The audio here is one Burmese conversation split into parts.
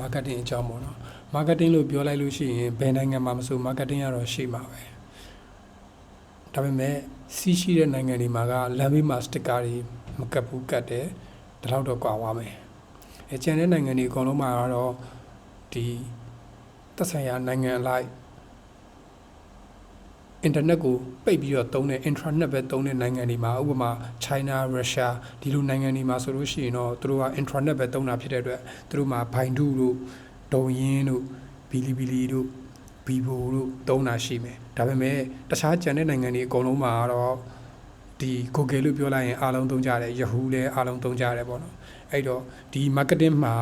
marketing အကြောင်းပေါ့နော် marketing လို့ပြောလိုက်လို့ရှိရင်ဘယ်နိုင်ငံမှာမဆို marketing ကတော့ရှိမှာပဲဒါပေမဲ့စီးရှိတဲ့နိုင်ငံတွေမှာကလမ်းဘေးမှာ sticker တွေမကပ်ဘူးကတ်တယ်ဒါတော့တော့ကွာသွားမယ်အဲကျန်တဲ့နိုင်ငံတွေအကုန်လုံးမှာကတော့ဒီသက်ဆိုင်ရာနိုင်ငံအလိုက် အင်တာနက်ကိုပိတ်ပြီးတော့သုံးတဲ့ intranet ပဲသုံးတဲ့နိုင်ငံတွေမှာဥပမာ China Russia ဒီလိုနိုင်ငံတွေမှာဆိုလို့ရှိရင်တော့သူတို့က intranet ပဲသုံးတာဖြစ်တဲ့အတွက်သူတို့မှာ Baidu တို့ဒုံရင်းတို့ Bilibili တို့ Vivo တို့သုံးတာရှိမယ်ဒါပေမဲ့တခြားကျန်တဲ့နိုင်ငံတွေအကုန်လုံးမှာတော့ဒီ Google လို့ပြောလိုက်ရင်အားလုံးသုံးကြတယ် Yahoo လည်းအားလုံးသုံးကြတယ်ပေါ့နော်အဲ့တော့ဒီ marketing မှာ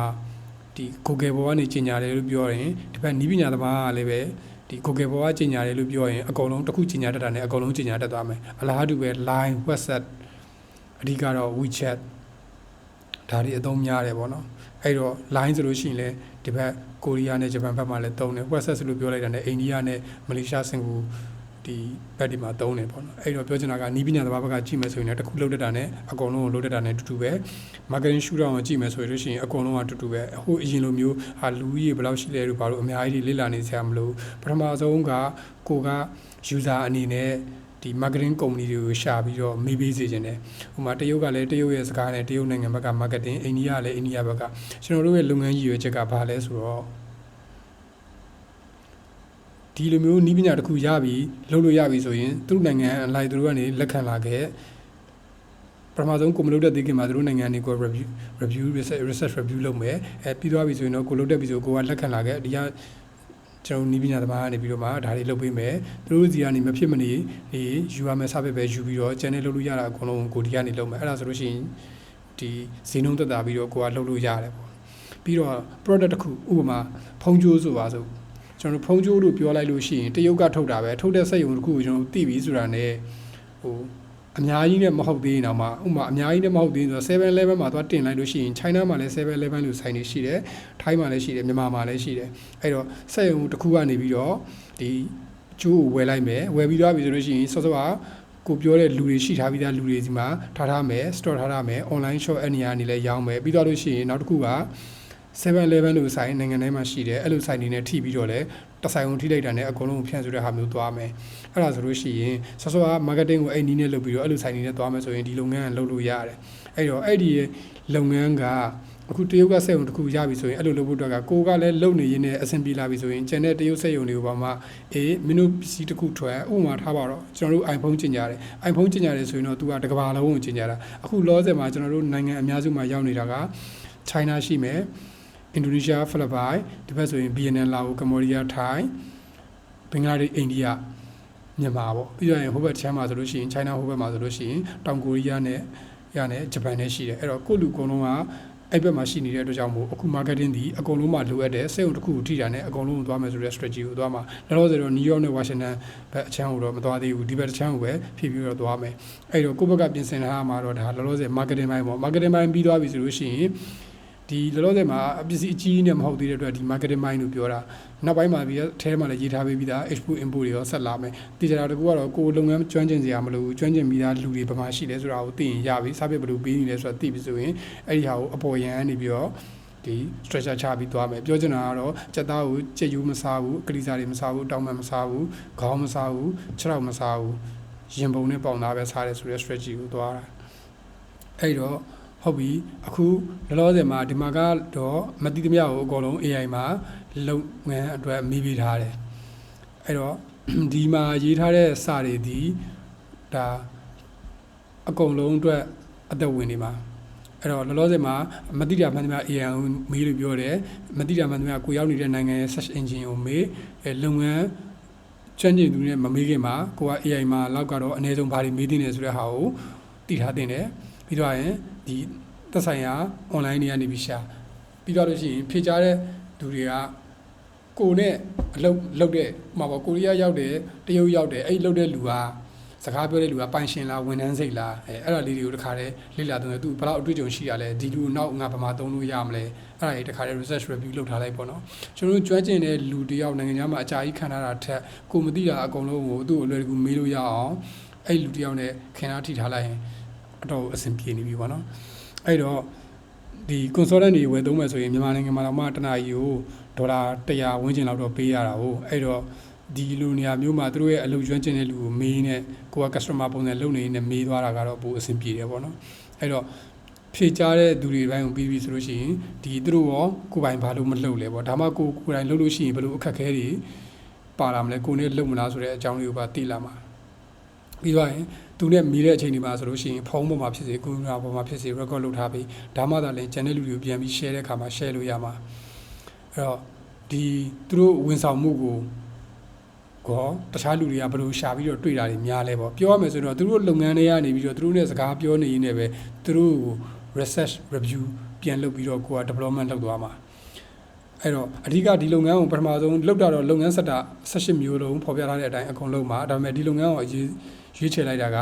ဒီ Google ဘောကနေကြီးညာတယ်လို့ပြောရင်ဒီဘက်နီးပညာသမားကလည်းပဲ ဒီ Google ဘောကကြီးညာတယ်လို့ပြောရင်အကုန်လုံးတစ်ခုကြီးညာတတ်တာနဲ့အကုန်လုံးကြီးညာတတ်သွားမယ်အလားတူပဲ Line WhatsApp အဓိကတော့ WeChat ဒါတွေအသုံးများတယ်ပေါ့နော်အဲ့တော့ line ဆိုလို့ရှိရင်လည်းဒီဘက်ကိုရီးယားနဲ့ဂျပန်ဘက်မှာလည်းသုံးတယ် WhatsApp ဆိုလို့ပြောလိုက်တာနဲ့အိန္ဒိယနဲ့မလေးရှားစင်ကာ ဒီဘက်ဒီမှာသုံးတယ်ပေါ့နော်အဲ့တော့ပြောချင်တာကနီးပညာသဘာဝဘက်ကကြည့်မယ်ဆိုရင်လည်းတစ်ခုလုံးတက်တာနဲ့အကုန်လုံးကိုလုံးတက်တာနဲ့အတူတူပဲ marketing shoot down ကိုကြည့်မယ်ဆိုလို့ရှိရင်အကုန်လုံးကအတူတူပဲဟိုအရင်လိုမျိုးဟာလူကြီးဘယ်လောက်ရှိလဲလို့ဘာလို့အများကြီးလေ့လာနေစရာမလိုပထမဆုံးကကိုက user အနေနဲ့ဒီ marketing company တွေကိုရှာပြီးတော့မေးပေးစေခြင်းတယ်။ဥပမာတရုတ်ကလည်းတရုတ်ရဲ့စကားနဲ့တရုတ်နိုင်ငံဘက်က marketing အိန္ဒိယကလည်းအိန္ဒိယဘက်ကကျွန်တော်တို့ရဲ့လုပ်ငန်းကြီးရွယ်ချက်ကဘာလဲဆိုတော့ ဒီလိုမျိုးနီးပညာတစ်ခုရပြီလုပ်လို့ရပြီဆိုရင်သူတို့နိုင်ငံအလိုက်သူတို့ကနေလက်ခံလာခဲ့ပထမဆုံးကိုမလုပ်တဲ့သေးခင်မှာသူတို့နိုင်ငံတွေကို review review research research review လုပ်မယ်အဲပြီးသွားပြီဆိုရင်တော့ကိုလုပ်တဲ့ပြီဆိုကိုကလက်ခံလာခဲ့ဒီကကျွန်တော်နီးပညာသမားကနေပြီးတော့မှဒါတွေလုပ်ပေးမယ်သူတို့စီကနေမဖြစ်မနေဒီယူရမယ် service ပဲယူပြီးတော့ channel လုပ်လို့ရတာအကုန်လုံးကိုဒီကနေလုပ်မယ်အဲ့ဒါဆိုလို့ရှိရင်ဒီဈေးနှုန်းသက်သာပြီးတော့ကိုကလုပ်လို့ရတယ်ပေါ့ပြီးတော့ product တစ်ခုဥပမာဖုံးကြိုးဆိုပါဆို ကျွန်တော်ဖုံးကြိုးလို့ပြောလိုက်လို့ရှိရင်တရုတ်ကထုတ်တာပဲထုတ်တဲ့စက်ရုံတစ်ခုကိုကျွန်တော်သိပြီဆိုတာ ਨੇ ဟိုအများကြီးနဲ့မဟုတ်သေးရင်တော့မှဥပမာအများကြီးနဲ့မဟုတ်သေးရင်ဆို7 level မှာသွားတင်လိုက်လို့ရှိရင် China မှာလည်း7 level လို့ဆိုင်နေရှိတယ်ထိုင်းမှာလည်းရှိတယ်မြန်မာမှာလည်းရှိတယ်အဲ့တော့စက်ရုံတစ်ခုကနေပြီးတော့ဒီကျိုးကိုဝယ်လိုက်မယ်ဝယ်ပြီးသွားပြီဆိုလို့ရှိရင်စောစောကကိုပြောတဲ့လူတွေရှိထားပြီးသားလူတွေဒီမှာထားထားမယ် store ထားထားမယ် online shop အဲ့နေရာနေလဲရောင်းမယ်ပြီးတော့လို့ရှိရင်နောက်တစ်ခုက 7-11လို့ဆိုင်နိုင်ငံတိုင်းမှာရှိတယ်အဲ့လိုဆိုင်နေနဲ့ထိပြီးတော့လဲတဆိုင်ုံထိလိုက်တာနဲ့အကုန်လုံးဖြန့်ဆိုတဲ့ဟာမျိုးသွားမယ်အဲ့ဒါဆိုလို့ရှိရင်ဆောစောက marketing ကိုအဲ့နီးနဲ့လုပ်ပြီးတော့အဲ့လိုဆိုင်နေနဲ့သွားမယ်ဆိုရင်ဒီလုပ်ငန်းကလုပ်လို့ရတယ်အဲ့တော့အဲ့ဒီလုပ်ငန်းကအခုတရုတ်ကစက်ရုံတစ်ခုရပြီဆိုရင်အဲ့လိုလုပ်ဖို့အတွက်ကကိုကလည်းလုပ်နေရင်းနဲ့အဆင်ပြေလာပြီဆိုရင်ကျန်တဲ့တရုတ်စက်ရုံတွေကိုပါမှအေးမင်းတို့ပစ္စည်းတစ်ခုထွက်ဥပမာထားပါတော့ကျွန်တော်တို့ iPhone ကျင်ကြတယ် iPhone ကျင်ကြတယ်ဆိုရင်တော့သူကတစ်ကဘာလုံးကိုကျင်ကြတာအခုလောဆယ်မှာကျွန်တော်တို့နိုင်ငံအများစုမှာရောက်နေတာက China ရှိမယ် အင်ဒိုနီးရှားဖိလစ်ပိုင်ဒီဘက်ဆိုရင်ဗီယက်နမ်လာအိုကမ္ဘောဒီးယားထိုင်းဘင်္ဂလားဒေ့ရှ်အိန္ဒိယမြန်မာပေါ့ပြီးတော့ရင်ဟိုဘက်ချမ်းမှာဆိုလို့ရှိရင် China ဟိုဘက်မှာဆိုလို့ရှိရင်တောင်ကိုရီးယားနဲ့ရနဲ့ဂျပန်နဲ့ရှိတယ်အဲ့တော့ကိုယ့်လူအကုန်လုံးကအဲ့ဘက်မှာရှိနေတဲ့အတွက်ကြောင့်မို့အခု marketing ဒီအကုန်လုံးမှာလိုအပ်တယ်စက်ရုံတစ်ခုကိုထိတာနဲ့အကုန်လုံးကိုသွားမယ်ဆိုတဲ့ strategy ကိုသွားမှာလောလောဆယ်တော့ New York နဲ့ Washington ဘက်အချမ်းကိုတော့မသွားသေးဘူးဒီဘက်တစ်ချမ်းကိုပဲဖြည့်ပြီးတော့သွားမယ်အဲ့တော့ကိုယ့်ဘက်ကပြင်ဆင်ထားမှာတော့ဒါလောလောဆယ် marketing ဘိုင်းပေါ့ marketing ဘိုင်းပြီးသွားပြီဆိုလို့ရှိရင် ဒီလောလောဆယ်မှာအပစ္စည်းအကြီးနဲ့မဟုတ်သေးတဲ့အတွက်ဒီ marketing mind လို့ပြောတာနောက်ပိုင်းမှာပြီးတော့အဲထဲမှာလည်းရေးထားပေးပြီးသား export import တွေရောဆက်လာမယ်တည်ကြတာတကူကတော့ကိုယ်လုပ်ငန်းကျွမ်းကျင်စရာမလိုဘူးကျွမ်းကျင်ပြီးသားလူတွေဘာမှရှိလဲဆိုတာကိုသိရင်ရပြီစာပြဘယ်လိုပေးနေလဲဆိုတာသိပြီဆိုရင်အဲ့ဒီဟာကိုအပေါ်ရန်နေပြီးတော့ဒီ structure ချပြီးသွားမယ်ပြောချင်တာကတော့စက်သားကိုကြက်ယူမစားဘူးအကလိစားတွေမစားဘူးတောင်းပန်မစားဘူးခေါင်းမစားဘူးခြေထောက်မစားဘူးရင်ပုံနဲ့ပေါင်သားပဲစားတယ်ဆိုတဲ့ strategy ကိုသွားတာအဲ့တော့ ဟုတ်ပြီအခုလောလောဆယ်မှာဒီမှာကတော့မတိသမျှကိုအကုန်လုံး AI မှာလုပ်ငန်းအတွက်မိပေးထားတယ်အဲ့တော့ဒီမှာရေးထားတဲ့စာတွေဒီဒါအကုန်လုံးအတွက်အသက်ဝင်နေမှာအဲ့တော့လောလောဆယ်မှာမတိတာမှန်သမျှ AI ကိုမေးလို့ပြောတယ်မတိတာမှန်သမျှကိုရောက်နေတဲ့နိုင်ငံရဲ့ search engine ကိုမေးအဲလုပ်ငန်းကျွမ်းကျင်သူနဲ့မမေးခင်မှာကိုက AI မှာလောက်ကတော့အနည်းဆုံးဘာတွေမေးတင်တယ်ဆိုတဲ့ဟာကိုတည်ထားတင်တယ်ပြီးတော့ရင် ဒီသက်ဆိုင်ရာ online တွေကနေပြီးရှာပြီးတော့လို့ရှိရင်ဖြေချတဲ့သူတွေကကိုနဲ့အလုပ်လုပ်တဲ့ဟမှာပေါ့ကိုရီးယားရောက်တယ်တရုတ်ရောက်တယ်အဲ့လုပ်တဲ့လူကစကားပြောတဲ့လူကပိုင်ရှင်လားဝန်ထမ်းစိတ်လားအဲအဲ့ဒါလေးတွေကိုတခါတည်းလေ့လာသုံးတယ်သူဘယ်လောက်အတွေ့အကြုံရှိရလဲဒီလူနောက်ငါဘာမှသုံးလို့ရမလဲအဲ့ဒါကြီးတခါတည်း research review လုပ်ထားလိုက်ပေါ့နော်ကျွန်တော်တို့ကျွမ်းကျင်တဲ့လူတယောက်နိုင်ငံခြားမှာအကြာကြီးခံထားတာထက်ကိုမသိတာအကုန်လုံးကိုသူ့ကိုအလွယ်တကူမေးလို့ရအောင်အဲ့လူတယောက်နဲ့ခင်အားထိထားလိုက်ရင် အတော့အဆင်ပြေနေပြီပေါ့နော်အဲ့တော့ဒီ consultant တွေဝယ်သုံးမယ်ဆိုရင်မြန်မာနိုင်ငံမှာတော့မှတစ်နာရီကိုဒေါ်လာ100ဝန်းကျင်လောက်တော့ပေးရတာဟုတ်အဲ့တော့ဒီလူနေရာမျိုးမှာသူတို့ရဲ့အလုပ်ကျွမ်းကျင်တဲ့လူကိုမေးနေကိုက customer ပုံစံလုပ်နေနေမေးသွားတာကတော့ပိုအဆင်ပြေတယ်ပေါ့နော်အဲ့တော့ဖြေချတဲ့သူတွေဘိုင်းကိုပြီးပြီဆိုလို့ရှိရင်ဒီသူတို့ရောကိုယ်ပိုင်ဘာလို့မလုပ်လဲပေါ့ဒါမှကိုကိုယ်တိုင်လုပ်လို့ရှိရင်ဘယ်လိုအခက်အခဲတွေပါလာမလဲကိုယ်နဲ့လုပ်မလားဆိုတဲ့အကြောင်းလေးကိုပါသိလာမှာပြီးတော့ရင် သူနဲ့မိတဲ့အချိန်ဒီမှာဆိုလို့ရှိရင်ဖုန်းပေါ်မှာဖြစ်စေကွန်ပျူတာပေါ်မှာဖြစ်စေ record လုပ်ထားပြီးဒါမှသာလည်း channel လူတွေကိုပြန်ပြီး share တဲ့အခါမှာ share လို့ရမှာအဲ့တော့ဒီသူတို့ဝန်ဆောင်မှုကိုကောတခြားလူတွေကဘယ်လိုရှာပြီးတော့တွေ့တာတွေများလဲပေါ့ပြောရမယ်ဆိုတော့သူတို့လုပ်ငန်းတွေကနေပြီးတော့သူတို့နဲ့စကားပြောနေရင်းနဲ့ပဲသူတို့ကို research review ပြန်လုပ်ပြီးတော့ကိုက development လုပ်သွားမှာအဲ့တော့အဓိကဒီလုပ်ငန်းကိုပထမဆုံးလုပ်တာတော့လုပ်ငန်းဆက်တာ18မျိုးလုံးဖော်ပြထားတဲ့အတိုင်းအကုန်လုံးမှာဒါပေမဲ့ဒီလုပ်ငန်းကိုအရေး ရွေးချယ်လိုက်တာက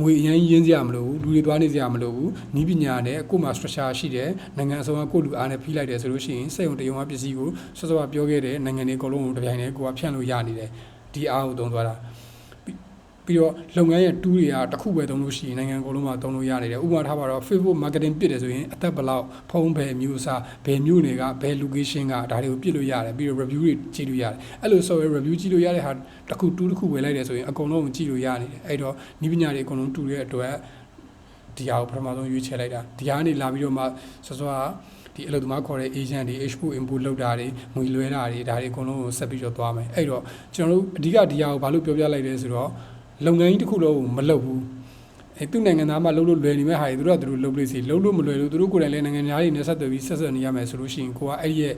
ငွေအရင်ရင်းစရာမလိုဘူးလူတွေသွားနေစရာမလိုဘူးနီးပညာနဲ့ကို့မှာ structure ရှိတယ်နိုင်ငံအစုံကကို့လူအားနဲ့ဖိလိုက်တယ်ဆိုလို့ရှိရင်စက်ရုံတရုံကပစ္စည်းကိုစောစောကပြောခဲ့တဲ့နိုင်ငံတွေအကုန်လုံးကိုတပြိုင်တည်းကိုကဖြန့်လို့ရနေတယ်ဒီအားကိုသုံးသွားတာ ပြီးပြီးတော့လုပ်ငန်းရဲ့တူးတွေကတစ်ခုပဲသုံးလို့ရှိရင်နိုင်ငံအကုန်လုံးမှာသုံးလို့ရနေတယ်ဥပမာထားပါတော့ Facebook marketing ပြစ်တယ်ဆိုရင်အသက်ဘယ်လောက်ဖုန်းဘယ်မျိုးအစားဘယ်မျိုးတွေကဘယ် location ကဒါတွေကိုပြစ်လို့ရတယ်ပြီးတော့ review တွေကြည့်လို့ရတယ်အဲ့လို software review ကြည့်လို့ရတဲ့ဟာတစ်ခုတူးတစ်ခုဝယ်လိုက်တယ်ဆိုရင်အကုန်လုံးကိုကြည့်လို့ရနေတယ်အဲ့တော့ဤပညာတွေအကုန်လုံးတူတဲ့အတွက်ဒီဟာကိုပထမဆုံးရွေးချယ်လိုက်တာဒီဟာကနေလာပြီးတော့မှစောစောကဒီအလုပ်သမားခေါ်တဲ့ agent တွေ export import လုပ်တာတွေငွေလွှဲတာတွေဒါတွေအကုန်လုံးကိုဆက်ပြီးတော့သွားမယ်အဲ့တော့ကျွန်တော်တို့အဓိကဒီဟာကိုဘာလို့ပြောပြလိုက်လဲဆိုတော့ လုပ်ငန်းကြီးတစ်ခုလုံးကိုမလုပ်ဘူးအဲသူ့နိုင်ငံသားမှလုပ်လို့လွယ်နေမဲ့ဟာတွေသူတို့ကသူတို့လုပ်လို့စီလုပ်လို့မလွယ်လို့သူတို့ကိုယ်တိုင်လည်းနိုင်ငံသားတွေနဲ့ဆက်သွယ်ပြီးဆက်ဆက်နေရမယ်ဆိုလို့ရှိရင်ကိုကအဲ့ဒီရဲ့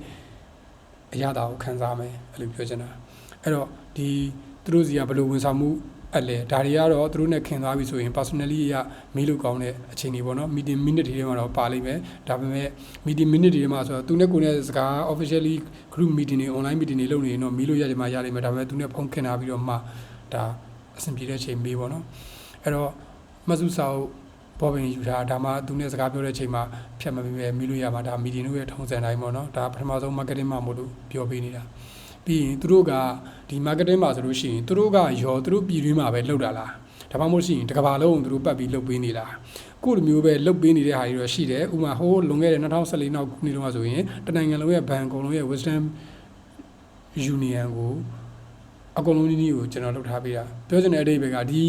အရာတာကိုခံစားမယ်အဲ့လိုပြောချင်တာအဲ့တော့ဒီသူတို့စီကဘယ်လိုဝန်ဆောင်မှုအဲ့လေဒါတွေကတော့သူတို့နဲ့ခင်သွားပြီဆိုရင် personally ရမေးလို့ကောင်းတဲ့အချိန်တွေပေါ့နော် meeting minute တွေထဲမှာတော့ပါလိမ့်မယ်ဒါပေမဲ့ meeting minute တွေထဲမှာဆိုတော့သူနဲ့ကိုယ်နဲ့စကား officially group meeting တွေ online meeting တွေလုပ်နေရင်တော့မေးလို့ရကြမှာရလိမ့်မယ်ဒါပေမဲ့သူနဲ့ဖုန်းခင်ထားပြီးတော့မှဒါ အဆင်ပြေတဲ့အချိန်မေးပေါ့နော်အဲ့တော့မဆုစာအုပ်ပေါ်ပင်ယူထားဒါမှသူနဲ့စကားပြောတဲ့အချိန်မှာဖြတ်မပေးပဲမေးလို့ရမှာဒါ meeting တို့ရဲ့ထုံးစံတိုင်းပေါ့နော်ဒါပထမဆုံး marketing မှာမို့လို့ပြောပေးနေတာပြီးရင်သူတို့ကဒီ marketing မှာဆိုလို့ရှိရင်သူတို့ကရောသူတို့ပြည်တွင်းမှာပဲလုပ်တာလားဒါမှမဟုတ်ရှိရင်တစ်ကမ္ဘာလုံးသူတို့ပတ်ပြီးလုပ်ပေးနေလားကိုလိုမျိုးပဲလုပ်ပေးနေတဲ့ဟာတွေတော့ရှိတယ်ဥပမာဟိုးလွန်ခဲ့တဲ့2014နောက်ခုနှစ်တုန်းကဆိုရင်တနိုင်ငံလုံးရဲ့ဘဏ်အကုန်လုံးရဲ့ wisdom union ကို အကုန်လုံးနည်းနည်းကိုကျွန်တော်လုပ်ထားပေးတာပြောချင်တဲ့အဓိပ္ပာယ်ကဒီ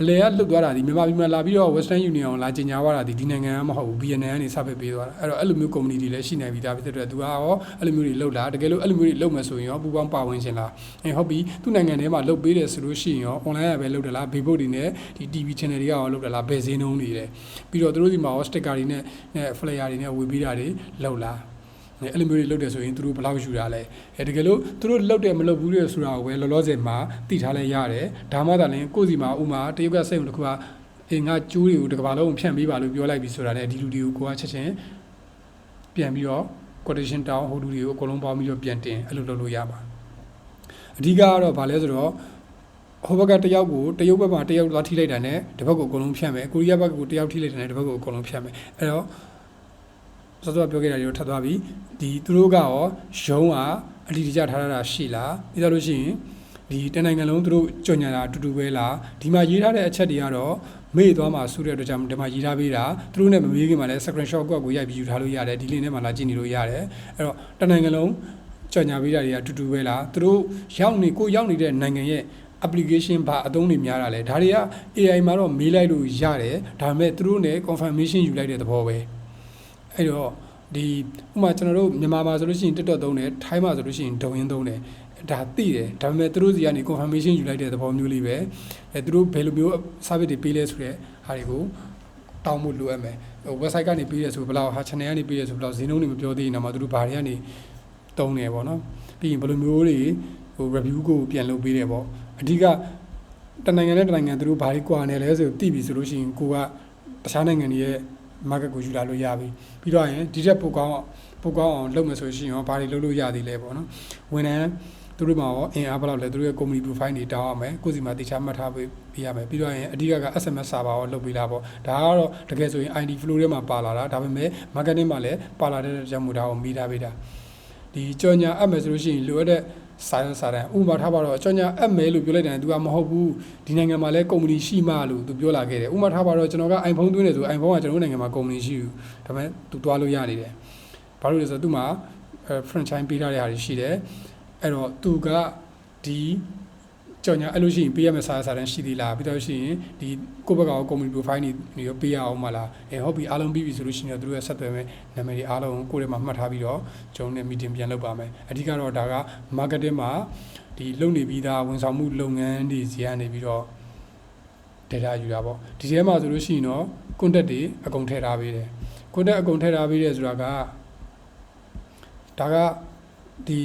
အလဲကလွတ်သွားတာဒီမြန်မာပြည်မှာလာပြီးတော့ Western Union ကိုလာကြီးညာသွားတာဒီဒီနိုင်ငံကမဟုတ်ဘူး BNN ကနေစပစ်ပေးသွားတာအဲ့တော့အဲ့လိုမျိုး community တွေလည်းရှိနေပြီဒါဖြစ်တဲ့အတွက်သူကရောအဲ့လိုမျိုးတွေလုပ်လာတကယ်လို့အဲ့လိုမျိုးတွေလုပ်မယ်ဆိုရင်ရောပူပေါင်းပါဝင်ရှင်လားအဲဟုတ်ပြီသူ့နိုင်ငံထဲမှာလုပ်ပေးတယ်ဆိုလို့ရှိရင်ရော online ရပဲလုပ်တယ်လား Facebook တွေနဲ့ဒီ TV channel တွေကရောလုပ်တယ်လားဘယ်ဈေးနှုန်းတွေလဲပြီးတော့သူတို့ဒီမှာရော sticker တွေနဲ့ flyer တွေနဲ့ဝေပေးတာတွေလုပ်လား အဲ့လိုမျိုးတွေလုပ်တယ်ဆိုရင်သူတို့ဘယ်လောက်ယူတာလဲအဲတကယ်လို့သူတို့လုပ်တယ်မလုပ်ဘူးလေဆိုတာကိုပဲလောလောဆယ်မှာသိထားလဲရတယ်ဒါမှသာလျှင်ကိုယ့်စီမှာဥမာတရုတ်ကစိတ်ုံတစ်ခုကအေးငါကျိုးတွေကိုတစ်ကဘာလုံးဖြန့်ပေးပါလို့ပြောလိုက်ပြီးဆိုတာနဲ့ဒီလူတွေကိုကိုကချက်ချင်းပြန်ပြီးတော့ quotation တောင်းဟိုလူတွေကိုအကုန်လုံးပေါင်းပြီးတော့ပြန်တင်အဲ့လိုလုပ်လို့ရပါအဓိကကတော့ဗာလဲဆိုတော့ဟိုဘက်ကတယောက်ကိုတရုတ်ဘက်မှာတယောက်သွားထိလိုက်တာနဲ့တစ်ဘက်ကိုအကုန်လုံးဖြန့်မယ်ကိုရီးယားဘက်ကကိုတယောက်ထိလိုက်တာနဲ့တစ်ဘက်ကိုအကုန်လုံးဖြန့်မယ်အဲ့တော့ စောစောပြောခဲ့တာတွေထပ်သွားပြီဒီသူတို့ကရောရုံးကအတီတကြထားတာရှိလားပြီးတော့လို့ရှိရင်ဒီတနိုင်ငံလုံးသူတို့ကြော်ညာတာအတူတူပဲလားဒီမှာရေးထားတဲ့အချက်တွေကတော့မေ့သွားမှာစုတဲ့အတွက်ကြောင့်ဒီမှာရေးထားပေးတာသူတို့နဲ့မမေးခင်မှာလည်း screenshot ကိုကိုရိုက်ပြီးယူထားလို့ရတယ်ဒီ link ထဲမှာလာကြည့်နေလို့ရတယ်အဲ့တော့တနိုင်ငံလုံးကြော်ညာပေးတာတွေကအတူတူပဲလားသူတို့ရောက်နေကိုရောက်နေတဲ့နိုင်ငံရဲ့ application ဘာအသုံးတွေများတာလဲဒါတွေက AI မှာတော့မေးလိုက်လို့ရတယ်ဒါပေမဲ့သူတို့ ਨੇ confirmation ယူလိုက်တဲ့သဘောပဲ အဲ့တော့ဒီဥမာကျွန်တော်တို့မြန်မာမှာဆိုလို့ရှိရင် TikTok သုံးတယ်ထိုင်းမှာဆိုလို့ရှိရင်ဒုံရင်းသုံးတယ်ဒါသိတယ်ဒါပေမဲ့သူတို့စီကနေ confirmation ယူလိုက်တဲ့သဘောမျိုးလေးပဲအဲသူတို့ဘယ်လိုမျိုး service တွေပေးလဲဆိုတဲ့ဟာတွေကိုတောင်းဖို့လိုအပ်မယ်ဟို website ကနေပေးရဆိုဘယ်လောက်ဟာ channel ကနေပေးရဆိုဘယ်လောက်ဈေးနှုန်းတွေမပြောသေးရင်တော့မှသူတို့ဘာတွေကနေတုံးနေပေါ့နော်ပြီးရင်ဘယ်လိုမျိုးတွေဟို review ကိုပြန်လုပ်ပေးတယ်ပေါ့အဓိကတနိုင်ငံနဲ့တနိုင်ငံသူတို့ဘာတွေကွာနေလဲဆိုသိပြီဆိုလို့ရှိရင်ကိုကတခြားနိုင်ငံတွေရဲ့ market ကိုယူလာလို့ရပြီပြီးတော့ရင်ဒီထက်ပိုကောင်းပိုကောင်းအောင်လုပ်မယ်ဆိုရှင်ရောဘာတွေလုပ်လို့ရသေးလဲပေါ့နော်ဝန်ထမ်းသူတို့မှာရောအင်အားဘယ်လောက်လဲသူတို့ရဲ့ company profile တွေတောင်းအောင်မယ်ကိုယ်စီမှာတခြားမှတ်ထားပေးရမယ်ပြီးတော့ရင်အဓိကက SMS server ရောလုပ်ပေးလာပေါ့ဒါကတော့တကယ်ဆိုရင် ID flow ထဲမှာပါလာတာဒါပေမဲ့ marketing မှာလည်းပါလာတဲ့ကြောင့်မို့ဒါကိုမိထားပေးတာဒီကြော်ညာအပ်မယ်ဆိုလို့ရှိရင်လိုအပ်တဲ့ စာရန်စာရန်ဥပမာထားပါတော့အကြောညာအပ်မယ်လို့ပြောလိုက်တယ်သူကမဟုတ်ဘူးဒီနိုင်ငံမှာလည်းကုမ္ပဏီရှိမှလို့သူပြောလာခဲ့တယ်ဥပမာထားပါတော့ကျွန်တော်က iPhone သွင်းနေဆို iPhone ကကျွန်တော်တို့နိုင်ငံမှာကုမ္ပဏီရှိဘူးဒါပေမဲ့သူတွားလို့ရနေတယ်ဘာလို့လဲဆိုတော့သူ့မှာအဲ franchise ပေးထားတဲ့ဟာတွေရှိတယ်အဲ့တော့သူကဒီ ကြောညာအဲ့လိုရှိရင်ပေးရမယ့်စာရန်စာရန်ရှိသေးလားပြီးတော့ရှိရင်ဒီကိုယ့်ဘက်ကရော company profile တွေရောပေးရအောင်မလားအဲဟုတ်ပြီအားလုံးပြီးပြီဆိုလို့ရှိရင်တော့သူတို့ရဲ့ဆက်သွယ်မဲ့နာမည်တွေအားလုံးကိုယ့်ထဲမှာမှတ်ထားပြီးတော့ကျွန်တော်တို့ meeting ပြန်လုပ်ပါမယ်အဓိကတော့ဒါက marketing မှာဒီလုပ်နေပြီးသားဝန်ဆောင်မှုလုပ်ငန်းတွေစီကနေပြီးတော့ data ယူတာပေါ့ဒီထဲမှာဆိုလို့ရှိရင်တော့ contact တွေအကုန်ထည့်ထားပေးတယ် contact အကုန်ထည့်ထားပေးတယ်ဆိုတာကဒါကဒီ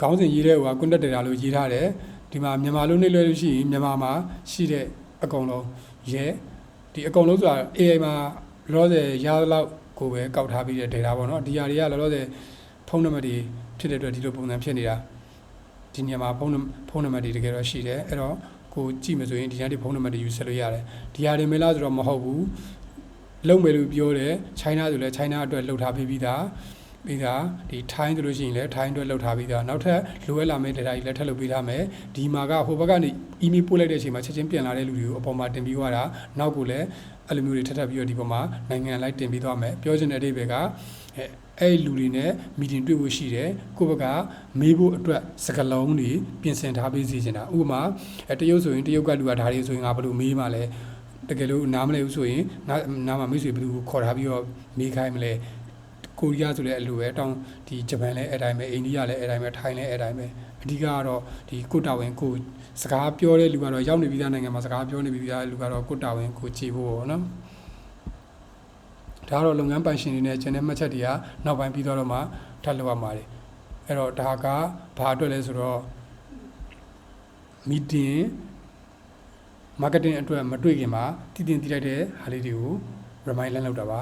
ခေါင်းစဉ်ရေးတဲ့ဟိုက contact data လို့ရေးထားတယ် ဒီမှာမြန်မာလို့နှိပ်လွှဲလို့ရှိရင်မြန်မာမှာရှိတဲ့အကုန်လုံးရဲဒီအကုန်လုံးဆိုတာ AI မှာလောလောဆယ်ရသလောက်ကိုပဲကောက်ထားပြီးတဲ့ data ပေါ့နော်ဒီဟာတွေကလောလောဆယ်ဖုန်းနံပါတ်တွေဖြစ်တဲ့အတွက်ဒီလိုပုံစံဖြစ်နေတာဒီနေရာမှာဖုန်းနံဖုန်းနံပါတ်တွေတကယ်တော့ရှိတယ်အဲ့တော့ကိုကြည့်မယ်ဆိုရင်ဒီညတွေဖုန်းနံပါတ်တွေယူဆက်လို့ရတယ်ဒီဟာတွေမလားဆိုတော့မဟုတ်ဘူးလုံမယ်လို့ပြောတယ် China ဆိုလဲ China အတွက်လှုပ်ထားပြီးပြီးသား ပြီးသားဒီ Thai ဆိုလို့ရှိရင်လည်း Thai အတွက်လှုပ်ထားပြီးသားနောက်ထပ်လိုအပ်လာမယ့် data တွေလည်းထပ်လုပ်ပေးထားမယ်ဒီမှာကဟိုဘက်ကနေ email ပို့လိုက်တဲ့အချိန်မှာချက်ချင်းပြန်လာတဲ့လူတွေကိုအပေါ်မှာတင်ပြီးသွားတာနောက်ကိုလည်းအဲ့လိုမျိုးတွေထပ်ထပ်ပြီးတော့ဒီပေါ်မှာနိုင်ငံလိုက်တင်ပြီးသွားမယ်ပြောချင်တဲ့အဓိပ္ပာယ်ကအဲအဲ့လူတွေနဲ့ meeting တွေ့ဖို့ရှိတယ်ကိုယ့်ဘက်ကမေးဖို့အတွက်စကလုံးတွေပြင်ဆင်ထားပေးစီချင်တာဥပမာအဲတရုတ်ဆိုရင်တရုတ်ကလူကဒါတွေဆိုရင်ငါဘယ်လိုမေးမှလဲတကယ်လို့နားမလဲဘူးဆိုရင်နားနားမှာမိတ်ဆွေဘယ်သူကိုခေါ်ထားပြီးတော့မေးခိုင်းမလဲ ကိုရီးယားဆိုလည်းအလိုပဲတောင်းဒီဂျပန်လည်းအဲ့တိုင်းပဲအိန္ဒိယလည်းအဲ့တိုင်းပဲထိုင်းလည်းအဲ့တိုင်းပဲအဓိကကတော့ဒီကိုတာဝန်ကိုစကားပြောတဲ့လူကတော့ရောက်နေပြီးသားနိုင်ငံမှာစကားပြောနေပြီးသားလူကတော့ကိုတာဝန်ကိုခြေဖို့ပေါ့နော်ဒါကတော့လုပ်ငန်းပိုင်ရှင်တွေနဲ့ကျန်တဲ့မှတ်ချက်တွေကနောက်ပိုင်းပြီးတော့မှထပ်လုပ်ရမှာတယ်အဲ့တော့ဒါကဘာအတွက်လဲဆိုတော့ meeting marketing အတွက်မတွေ့ခင်မှာတည်တင်တည်လိုက်တဲ့ဟာလေးတွေကို remind လုပ်တာပါ